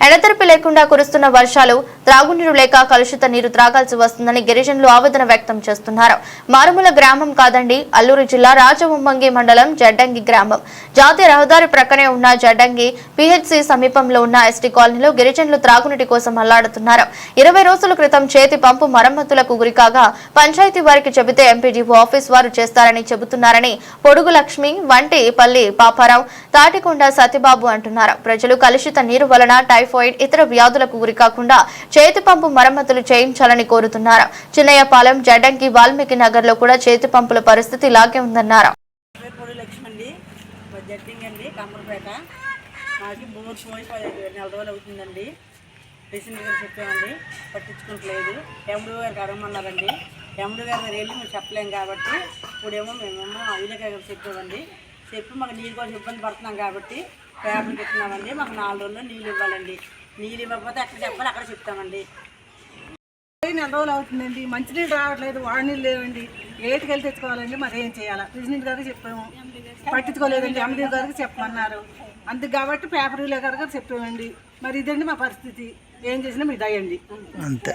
ఎడతెరిపి లేకుండా కురుస్తున్న వర్షాలు త్రాగునీరు లేక కలుషిత నీరు త్రాగాల్సి వస్తుందని గిరిజనులు ఆవేదన వ్యక్తం చేస్తున్నారు. మారుమూల గ్రామం కాదండి అల్లూరు జిల్లా రాజముమ్మంగి మండలం జడ్డంగి గ్రామం. జాతీయ రహదారి ప్రక్కనే ఉన్న జడ్డంగి పిహెచ్సి సమీపంలో ఉన్న ఎస్టీ కాలనీలో గిరిజనులు త్రాగునీటి కోసం అల్లాడుతున్నారు. ఇరవై రోజుల క్రితం చేతి పంపు మరమ్మతులకు గురికాగా పంచాయతీ వారికి చెబితే ఎంపీడీఓ ఆఫీస్ వారు చేస్తారని చెబుతున్నారని పొడుగు లక్ష్మి వంటి పల్లి పాపారావు తాటికొండ సత్యబాబు అంటున్నారు. ప్రజలు కలుషిత నీరు వలన టైఫాయిడ్ ఇతర వ్యాధులకు గురికాకుండా చేతి పంపు మరమ్మతులు చేయించాలని కోరుతున్నారు. చిన్నయ్యపాలెం జడ్డంకి వాల్మీకి నగర్లో కూడా చేతి పంపుల పరిస్థితి ఇలాగే ఉందన్నారు. పేరు లక్ష్మి అండి జడ్డింగ్ అండి కమ్మరపేట మాకు బోర్ పోయి నెల రోజులు అవుతుందండి. రీసెంట్ గారు చెప్పామండి పట్టించుకోవట్లేదు ఎమ్ముడు గారికి అడగమన్నారండి ఎమ్ముడు గారి దగ్గర వెళ్ళి మేము చెప్పలేము కాబట్టి ఇప్పుడేమో మేమేమో విలేక గారికి చెప్పామండి చెప్పి మాకు నీళ్ళు కోసం ఇబ్బంది పడుతున్నాం కాబట్టి పేపర్లు పెట్టినామండి మాకు నాలుగు రోజుల్లో నీళ్ళు ఇవ్వాలండి. నీళ్ళు ఇవ్వకపోతే ఎక్కడ చెప్పాలి? అక్కడ చెప్తామండి. నెల రోజులు అవుతుందండి? మంచినీళ్ళు రావట్లేదు వాడినీళ్ళు లేవండి. ఏటికి వెళ్ళి తెచ్చుకోవాలండి? మరి ఏం చేయాలా? ప్రెసిడెంట్ గారికి చెప్పాము. పట్టించుకోలేదండి. ఎండి గారికి చెప్పమన్నారు. అందుకు కాబట్టి పేపర్ గారికి చెప్పామండి. మరి ఇదండి మా పరిస్థితి. ఏం చేసినా మీ దయండి అంతే.